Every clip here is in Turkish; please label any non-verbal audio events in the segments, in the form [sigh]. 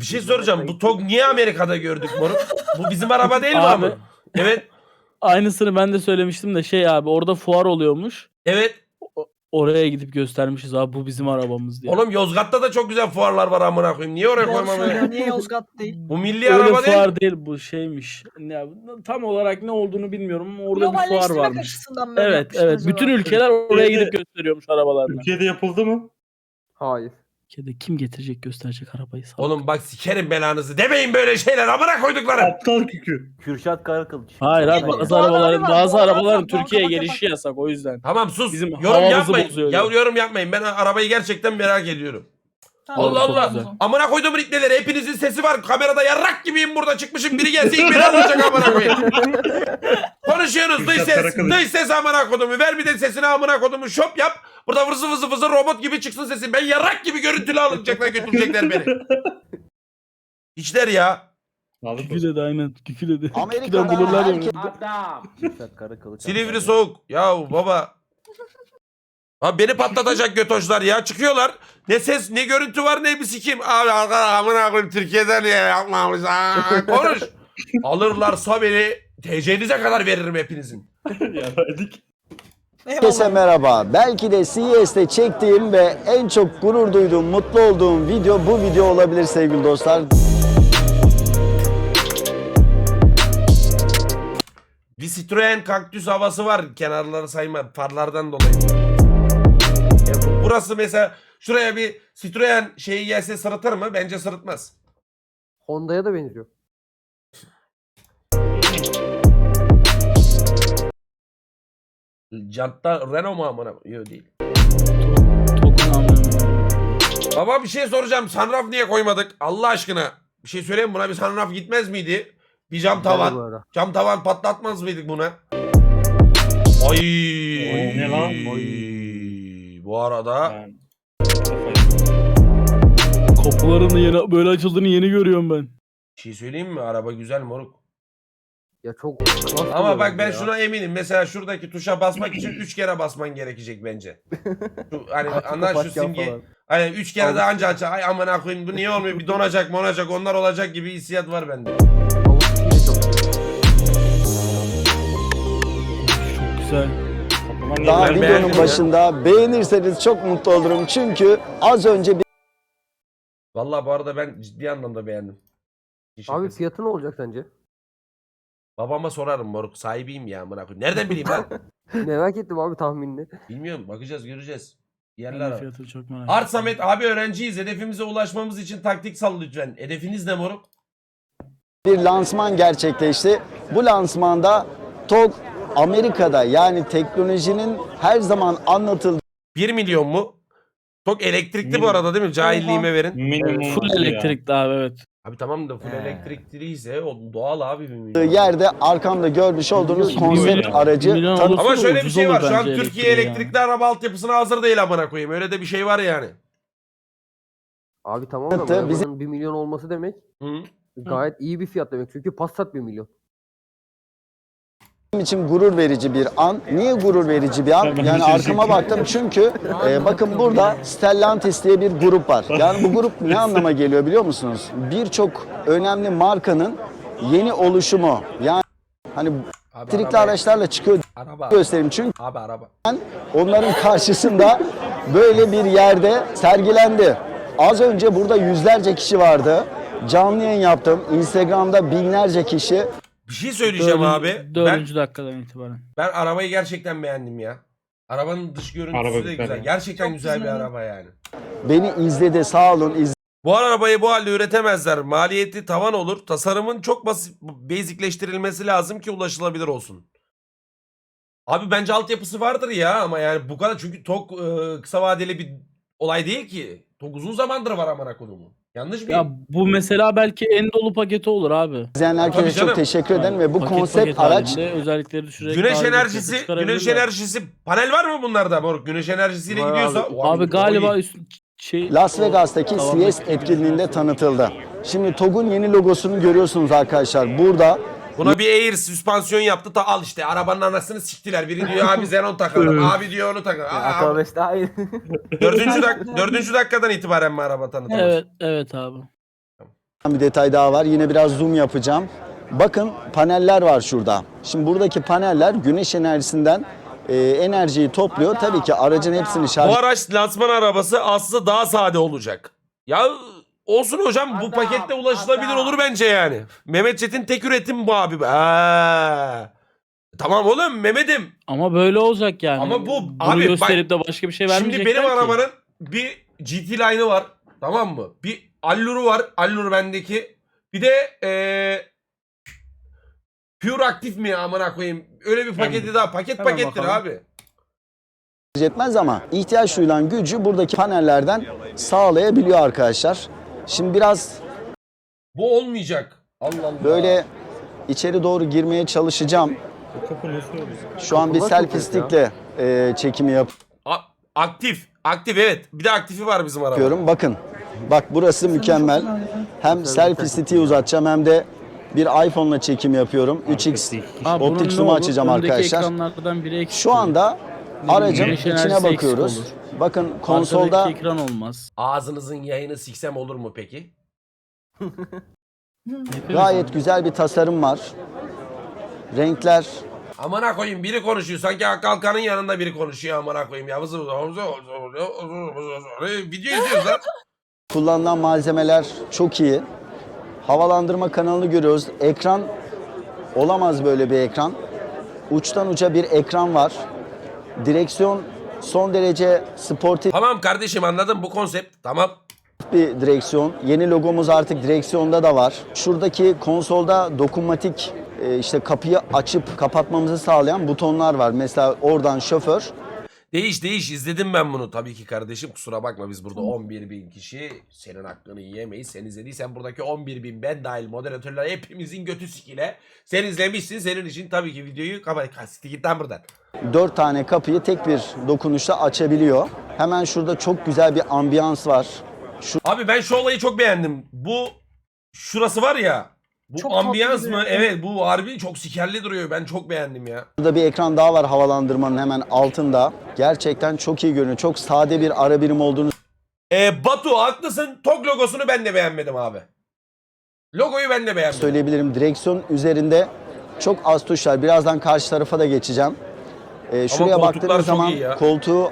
Bir şey soracağım. Bu TOG niye Amerika'da gördük moruk? Bu bizim araba değil mi Abi. abi? Evet. Aynısını ben de söylemiştim de şey abi orada fuar oluyormuş. Evet. Oraya gidip göstermişiz abi bu bizim arabamız diye. Oğlum Yozgat'ta da çok güzel fuarlar var amına koyayım. Niye oraya koymam ya? Niye Yozgat değil? Bu milli Öyle araba değil. fuar değil bu şeymiş. Ya, tam olarak ne olduğunu bilmiyorum ama orada bir fuar Globalleştirmek varmış. açısından böyle Evet yapmışlar evet bütün ülkeler oraya gidip gösteriyormuş arabalarını. Türkiye'de yapıldı mı? Hayır. Ülkede kim getirecek gösterecek arabayı sana? Oğlum bak sikerim belanızı. Demeyin böyle şeyler amına koyduklarım. Aptal kükü. Kürşat Karakılıç. Hayır abi Evet, bazı arabaların bazı arabaların Türkiye'ye gelişi yasak o yüzden. Tamam sus. Bizim yorum havamızı yapmayın. bozuyor Ya, yorum yapmayın. Ben arabayı gerçekten merak ediyorum. Tamam, Allah çok Allah. Amına koyduğum rikneleri. Hepinizin sesi var. Kamerada yarrak gibiyim burada çıkmışım. Biri gelse ilk beni alacak amına koyayım. [laughs] Konuşuyorsunuz. Dış ses. Dış ses amına kodumu. Ver bir de sesini amına kodumu. Şop yap. Burada vızı vızı vızı robot gibi çıksın sesin. Ben yarrak gibi görüntülü alacaklar götürecekler beni. İşler ya. Kükü dedi aynen. Kükü dedi. Amerika'da Küküden bulurlar ya. herkes- Adam. Silivri soğuk. Ya baba. Abi beni patlatacak götoşlar ya. Çıkıyorlar. Ne ses ne görüntü var ne bir sikim. Abi amına koyayım Türkiye'de niye yapmamış. Aa, konuş. Alırlarsa beni TC'nize kadar veririm hepinizin. [laughs] ya verdik. Herkese merhaba. Belki de CES'te çektiğim ve en çok gurur duyduğum, mutlu olduğum video bu video olabilir sevgili dostlar. Bir Citroen kaktüs havası var kenarları sayma farlardan dolayı. Burası mesela şuraya bir Citroen şeyi gelse sırıtır mı? Bence sırıtmaz. Honda'ya da benziyor. Jantta Renault mu amına? Yok değil. Baba bir şey soracağım. Sunroof niye koymadık? Allah aşkına. Bir şey söyleyeyim buna bir sunroof gitmez miydi? Bir cam tavan. Cam tavan patlatmaz mıydık buna? Ay. Oy, ne lan? Bu arada Yani. Kapılarını yeni böyle açıldığını yeni görüyorum ben. bir şey söyleyeyim mi? Araba güzel moruk. Ya çok Ama bak ben ya. şuna eminim. Mesela şuradaki tuşa basmak için 3 kere basman gerekecek bence. Şu, hani anlar şu simge. Hani 3 kere de anca aç. Ay aman koyayım bu niye olmuyor? Bir donacak monacak onlar olacak gibi hissiyat var bende. Çok güzel. Daha Ben videonun başında beğenirseniz çok mutlu olurum. Çünkü az önce bir Vallahi bu arada ben ciddi anlamda beğendim. Abi fiyatı ne olacak sence? Babama sorarım moruk. Sahibiyim ya amına koyayım. Nereden bileyim lan? [laughs] Merak ettim abi tahminini. Bilmiyorum. Bakacağız göreceğiz. Ben de fiyatı çok merak Art. Samet abi öğrenciyiz. Hedefimize ulaşmamız için taktik sal lütfen. Hedefiniz ne moruk? bir lansman gerçekleşti. Bu lansmanda TOG Amerika'da yani teknolojinin her zaman anlatıldığı 1 milyon mu? Çok elektrikli bu arada değil mi? Cahilliğime verin. Minimum Full ya. elektrikli abi evet. Abi tamam da full He. elektrikliyse o doğal abi bir milyon. yerde arkamda görmüş olduğunuz Milyon- konsept aracı milyon tanı- olursa Ama da şöyle bir ucuz şey olur var. Şu an bence Türkiye elektriği elektrikli araba altyapısına hazır değil amına koyayım. Öyle de bir şey var yani. Abi tamam da Hatta arabanın bizim- 1 milyon olması demek Hı? gayet iyi bir fiyat demek. Çünkü Passat 1 milyon. Benim için gurur verici bir an. Niye gurur verici bir an? Ben Yani arkama baktım çünkü e, bakın burada Stellantis diye bir grup var. Yani bu grup ne anlama geliyor biliyor musunuz? Birçok önemli markanın yeni oluşumu. Yani hani Abi elektrikli araba- araçlarla çıkıyor Araba. göstereyim çünkü Abi araba. onların karşısında böyle bir yerde sergilendi. Az önce burada yüzlerce kişi vardı. Canlı yayın yaptım. Instagram'da binlerce kişi. Bir şey söyleyeceğim Dördüncü- abi. Ben, Dördüncü dakikadan itibaren. ben arabayı gerçekten beğendim ya. Arabanın dış görüntüsü Araba de güzel güzel. ya. Gerçekten Çok güzel bir güzel. araba yani. Beni izledi sağ olun iz- Bu arabayı bu halde üretemezler. Maliyeti tavan olur. Tasarımın çok basit, basicleştirilmesi lazım ki ulaşılabilir olsun. Abi bence altyapısı vardır ya ama yani bu kadar çünkü TOG e, kısa vadeli bir olay değil ki. TOG uzun zamandır var amına kodumu. Yanlış mı? Ya bu mesela belki en dolu paketi olur abi. izleyen herkese canım. çok teşekkür ederim ve bu Paket konsept paket araç halinde özellikleri düşürerek Güneş daha enerjisi, güneş çıkarabilirler. enerjisi panel var mı bunlarda moruk? Güneş enerjisiyle Var gidiyorsa. abi. O Abi galiba üst şey Las Vegas'taki Tamam. CES etkinliğinde tanıtıldı. Şimdi TOG'un yeni logosunu görüyorsunuz arkadaşlar. Burada Buna bir air süspansiyon yaptı ta al işte arabanın anasını siktiler. Biri diyor abi Xenon takalım. abi diyor onu takalım. Aa, Akıl 5 daha iyi. dördüncü, [laughs] dak dördüncü dakikadan itibaren mi araba tanıtılır? Evet evet abi. Bir detay daha var. Yine biraz zoom yapacağım. Bakın paneller var şurada. Şimdi buradaki paneller güneş enerjisinden e, enerjiyi topluyor. Tabii ki aracın hepsini şarj Bu araç lansman arabası aslında daha sade olacak. Ya olsun hocam bu pakette ulaşılabilir olur bence yani. Mehmet Çetin tek üretim bu abi. Ha. Tamam oğlum Mehmet'im. Ama böyle olacak yani. Ama bu- Bunu abi bak- gösterip de başka bir şey vermeyecekler Şimdi benim ki. arabanın bir GT line'ı var. Tamam mı? Bir Allure var. Allure bendeki. Bir de eee Pure Active mi amına koyayım? Öyle bir paketi daha. Paket Hemen pakettir bakalım. abi. etmez ama ihtiyaç duyulan gücü buradaki panellerden sağlayabiliyor arkadaşlar. Şimdi biraz Bu olmayacak. Allah Allah. böyle içeri doğru girmeye çalışacağım. Şu an bir selfie stickle e, çekimi A- aktif. Aktif evet. Bir de aktifi var bizim araba. yapıyorum. Bakın. Bak burası mükemmel. Hem selfie stick'i uzatacağım hem de bir iPhone'la çekim yapıyorum. 3x Aa, bunun optik zoom'u açacağım arkadaşlar. ekranlardan biri eksik Şu anda aracın güneş içine enerjisi eksik bakıyoruz. olur. Bakın konsolda Arkadaki ekran olmaz. Ağzınızın yayını siksem olur mu peki? [laughs] gayet güzel bir tasarım var. Renkler Amına koyayım biri konuşuyor. Sanki Kalkan'ın yanında biri konuşuyor amına koyayım ya. Video izliyoruz lan. Kullanılan malzemeler çok iyi. Havalandırma kanalını görüyoruz. Ekran olamaz böyle bir ekran. Uçtan uca bir ekran var. Direksiyon son derece sportif Tamam kardeşim anladım bu konsept. Tamam. bir direksiyon. Yeni logomuz artık direksiyonda da var. Şuradaki konsolda dokunmatik e, işte kapıyı açıp kapatmamızı sağlayan butonlar var. Mesela oradan şoför Değiş değiş. İzledim ben bunu. Tabii ki kardeşim kusura bakma. Biz burada 11 bin kişi. Senin hakkını yiyemeyiz. Sen izlediysen buradaki 11 bin ben dahil moderatörler hepimizin götü sikile sen izlemişsin. Senin için tabii ki videoyu kapat kasti git lan buradan. dört tane kapıyı tek bir dokunuşla açabiliyor. Hemen şurada çok güzel bir ambiyans var. Abi ben şu olayı çok beğendim. Bu şurası var ya bu Çok ambiyans mı evet bu harbi çok sikerli duruyor ben çok beğendim ya. Burada bir ekran daha var havalandırmanın hemen altında. Gerçekten çok iyi görünüyor. Çok sade bir ara birim olduğunu Ee, Batu haklısın TOG logosunu ben de beğenmedim abi. Logoyu ben de beğenmedim. söyleyebilirim. Direksiyon üzerinde çok az tuş var. Birazdan karşı tarafa da geçeceğim. Ee, şuraya koltuklar baktığınız çok zaman iyi ya. koltuğu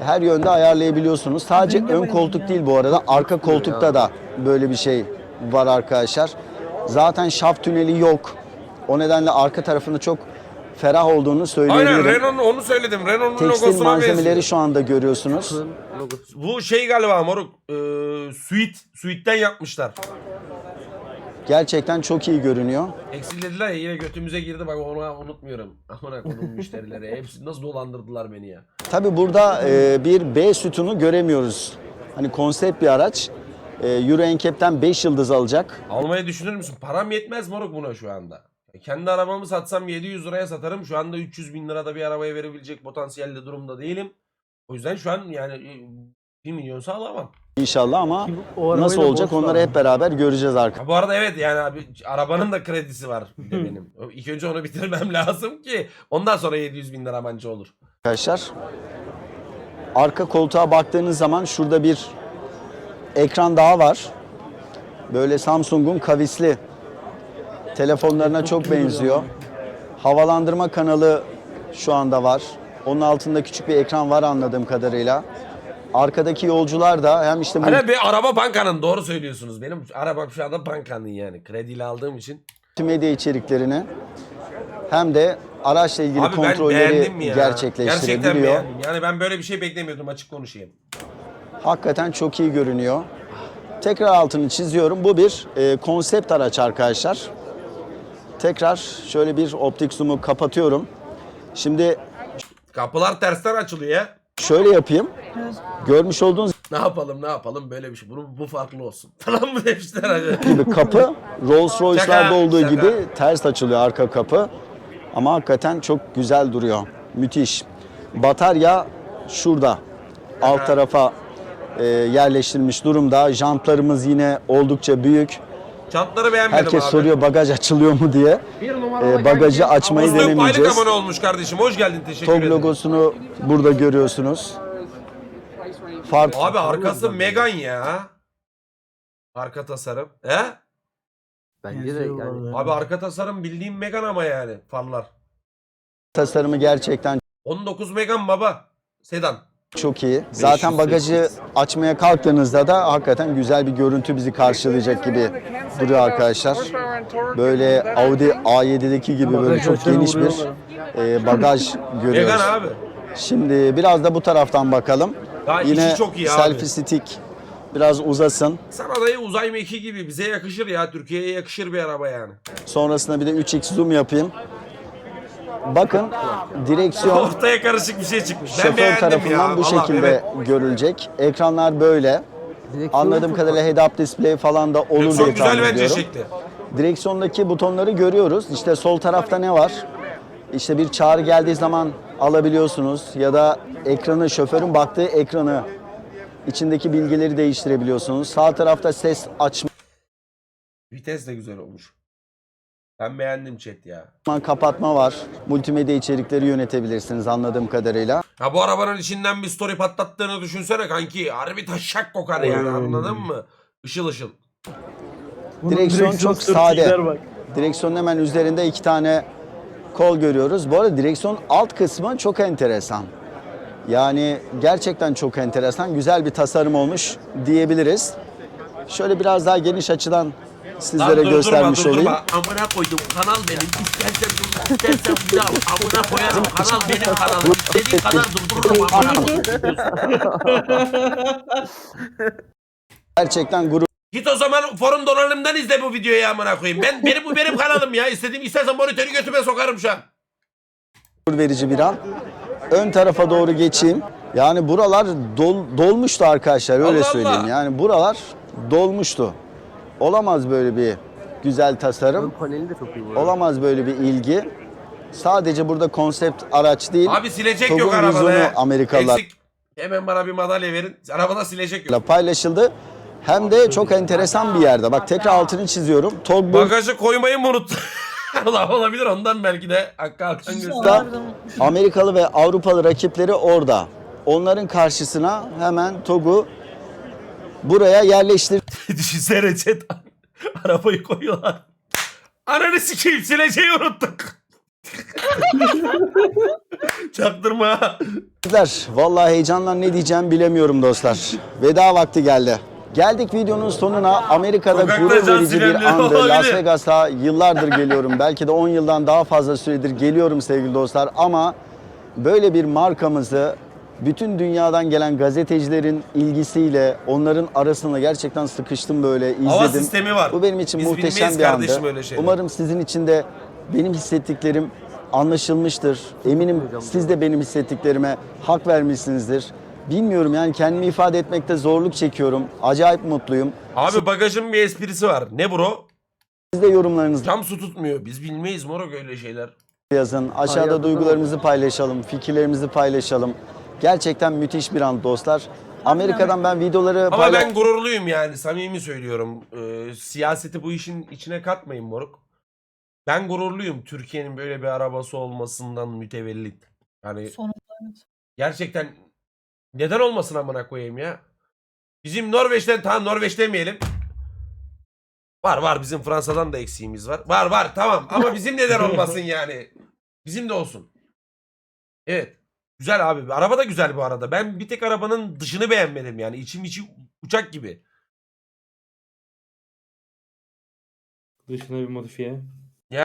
her yönde ayarlayabiliyorsunuz. Sadece ön koltuk değil bu arada. Arka koltukta da böyle bir şey var arkadaşlar. Zaten şaft tüneli yok. O nedenle arka tarafında çok ferah olduğunu Aynen söyleyebilirim. Renault'un onu söyledim. Renault'un Tekstil logosuna malzemeleri benziyor. şu anda görüyorsunuz. Bu şey galiba moruk. E, suite. Suite'den yapmışlar. Gerçekten çok iyi görünüyor. Eksilediler ya yine götümüze girdi bak onu unutmuyorum. Amına koyduğum müşterileri. Hepsi nasıl dolandırdılar beni ya. Tabi burada e, bir B sütunu göremiyoruz. Hani konsept bir araç. E, Euro NCAP'ten 5 yıldız alacak. Almayı düşünür müsün? Param yetmez moruk buna şu anda. E, Kendi arabamı satsam 700 liraya satarım. Şu anda 300 bin lirada bir arabaya verebilecek potansiyelde durumda değilim. O yüzden şu an yani e, 1 milyonsa alamam. İnşallah ama O nasıl olacak borçlu onları adam. hep beraber göreceğiz Ha, bu arada evet yani abi arabanın da kredisi var bir de [laughs] benim. İlk önce onu bitirmem [laughs] lazım ki ondan sonra 700 bin lira bence olur. arkadaşlar. Arka koltuğa baktığınız zaman şurada bir ekran daha var. Böyle Samsung'un kavisli telefonlarına çok benziyor. Havalandırma kanalı şu anda var. Onun altında küçük bir ekran var anladığım kadarıyla. Arkadaki yolcular da hem işte Hani bir araba bankanın doğru söylüyorsunuz. Benim arabam şu anda bankanın yani krediyle aldığım için. multimedya içeriklerini hem de araçla ilgili Abi ben beğendim kontrolleri ya. Gerçekten gerçekleştirebiliyor. beğendim. Yani ben böyle bir şey beklemiyordum açık konuşayım. Hakikaten çok iyi görünüyor. Tekrar altını çiziyorum. Bu bir e, konsept araç arkadaşlar. Tekrar şöyle bir optik zoom'u kapatıyorum. Şimdi Kapılar tersten açılıyor ya. şöyle yapayım. Görmüş olduğunuz [laughs] Ne yapalım ne yapalım böyle bir şey. Bunu, bu farklı olsun. [laughs] Tamam mı demişler gibi kapı Rolls Royce'larda Şaka, olduğu şaka. gibi ters açılıyor arka kapı. Ama hakikaten çok güzel duruyor. Müthiş. Batarya şurada. Alt tarafa e, yerleştirilmiş durumda. Jantlarımız yine oldukça büyük. Çantları beğenmedim Herkes abi. soruyor bagaj açılıyor mu diye. E, bagajı açmayı Mustafa aylık denemeyeceğiz. abone olmuş kardeşim. Hoş geldin teşekkür TOG ederim. logosunu burada görüyorsunuz. Far Abi arkası Megan ya. Arka tasarım. He? Bence de yani. ya. Abi arka tasarım bildiğim Megan ama yani farlar. tasarımı gerçekten 19 Megan baba. Sedan. Çok iyi. Zaten bagajı açmaya kalktığınızda da hakikaten güzel bir görüntü bizi karşılayacak gibi duruyor arkadaşlar. Böyle Audi A7'deki gibi böyle çok geniş bir e, bagaj görüyoruz. Şimdi biraz da bu taraftan bakalım. Yine işi çok iyi abi. selfie stick biraz uzasın. Sana uzay mekiği gibi bize yakışır ya. Türkiye'ye yakışır bir araba yani. Sonrasında bir de 3x zoom yapayım. Bakın direksiyon Ortaya karışık bir şey çıkmış. Ben şoför beğendim tarafından ya. bu Vallahi şekilde evet. görülecek. Ekranlar böyle. Anladığım kadarıyla head-up display falan da olur diye güzel tahmin bence ediyorum. şekli. Direksiyondaki butonları görüyoruz. İşte sol tarafta ne var? İşte bir çağrı geldiği zaman alabiliyorsunuz ya da ekranı şoförün baktığı ekranı içindeki bilgileri değiştirebiliyorsunuz. Sağ tarafta ses açma, Vites de güzel olmuş. Ben beğendim chat ya. kapatma var. Multimedya içerikleri yönetebilirsiniz anladığım kadarıyla. Ha bu arabanın içinden bir story patlattığını düşünsene kanki. Harbi taşak kokar yani anladın mı? Işıl ışıl. Bunun Direksiyon çok sade. bak. Direksiyonun hemen üzerinde iki tane kol görüyoruz. Bu arada direksiyon alt kısmı çok enteresan. Yani gerçekten çok enteresan. Güzel bir tasarım olmuş diyebiliriz. Şöyle biraz daha geniş açıdan sizlere Lan durdurma, göstermiş durdurma. olayım. Amına koydum kanal benim. İstersen dur, istersen bir daha. Amına koyarım. Kanal benim kanalım. İstediğin kadar durdururum amına koydum. Gerçekten gurur Git o zaman forum donanımdan izle bu videoyu amına koyayım. Ben benim bu benim kanalım ya. İstediğim istersen monitörü götüme sokarım şu an. verici bir an. Ön tarafa doğru geçeyim. Yani buralar dol, dolmuştu arkadaşlar öyle Allah söyleyeyim. Allah. Yani buralar dolmuştu. Olamaz böyle bir güzel tasarım. paneli de çok iyi bu arada. Olamaz böyle bir ilgi. Sadece burada konsept araç değil. Abi silecek Togun yok arabada vizyonu ya. Eksik. Hemen bana bir madalya verin. Arabada silecek yok. paylaşıldı. Hem de çok enteresan bir yerde. Bak tekrar altını çiziyorum. Togbox Bagajı koymayı mı unuttum? [laughs] Ulan olabilir ondan belki de Hakkı Alkan göster. Amerikalı ve Avrupalı rakipleri orada. Onların karşısına hemen TOG'u buraya yerleştir. [laughs] Düşünsene chat. Arabayı koyuyorlar. Ananı sikeyim sileceği unuttuk. [laughs] Çaktırma. Dostlar, Vallahi heyecandan ne diyeceğim bilemiyorum dostlar. Veda vakti geldi. Geldik videonun sonuna. Amerika'da Sokakta gurur can verici bir sirenleri andı. Las. Vegas'a yıllardır geliyorum. Belki de 10 yıldan daha fazla süredir geliyorum sevgili dostlar. Ama böyle bir markamızı bütün dünyadan gelen gazetecilerin ilgisiyle onların arasında gerçekten sıkıştım böyle izledim. Hava sistemi var. Bu benim için Biz muhteşem bir andı. Umarım sizin için de benim hissettiklerim anlaşılmıştır. Eminim siz de benim hissettiklerime hak vermişsinizdir. Bilmiyorum yani kendimi ifade etmekte zorluk çekiyorum. Acayip mutluyum. Abi bagajın bir esprisi var. Ne bro? Siz de yorumlarınızı Cam su tutmuyor. Biz bilmeyiz moruk öyle şeyler. yazın. Aşağıda Hayatında duygularımızı paylaşalım, fikirlerimizi paylaşalım. Gerçekten müthiş bir an dostlar. Amerika'dan ben videoları Ama paylaş- ben gururluyum yani. Samimi söylüyorum. Ee, siyaseti bu işin içine katmayın moruk. Ben gururluyum Türkiye'nin böyle bir arabası olmasından mütevellit. Yani Sonunda evet. gerçekten neden olmasın amına koyayım ya? Bizim Norveç'ten tamam Norveç demeyelim. Var var bizim Fransa'dan da eksiğimiz var. Var var tamam ama bizim neden olmasın [laughs] yani? Bizim de olsun. Evet. Güzel abi. Araba da güzel bu arada. Ben bir tek arabanın dışını beğenmedim yani. İçim içi uçak gibi. Dışına bir modifiye.